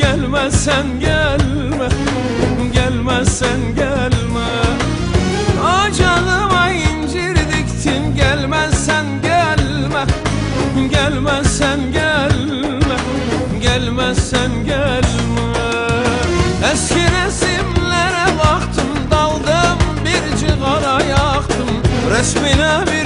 Gelmezsen gelme Gelmezsen gelme. O canıma incir diktin Gelmezsen gelme. Gelmezsen gelme Gelmezsen gelme. Eski resimlere baktım Daldım bir cigara yaktım. Resmine bir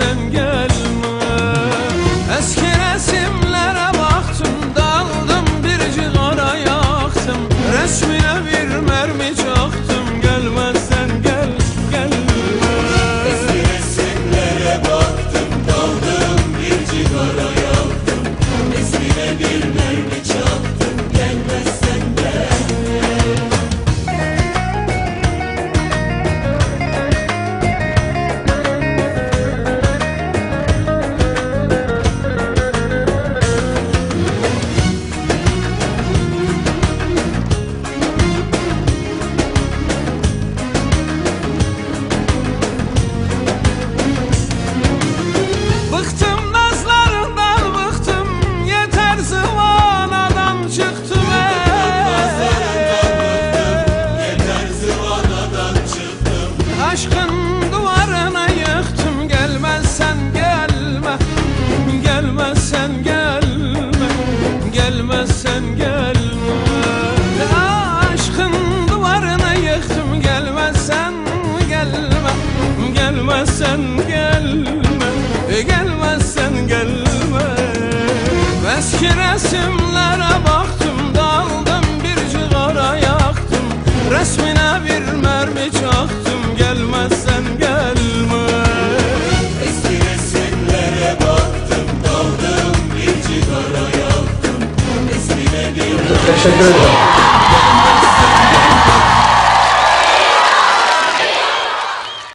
Gelmezsen gelme Gelmezsen gelme Gelmezsen gelme. Eski resimlere baktım Daldım bir cigara yaktım. Resmine bir mermi çaktım Gelmezsen gelme. Eski resimlere baktım daldım bir cigara yaktım. Esmine bir Teşekkür ederim.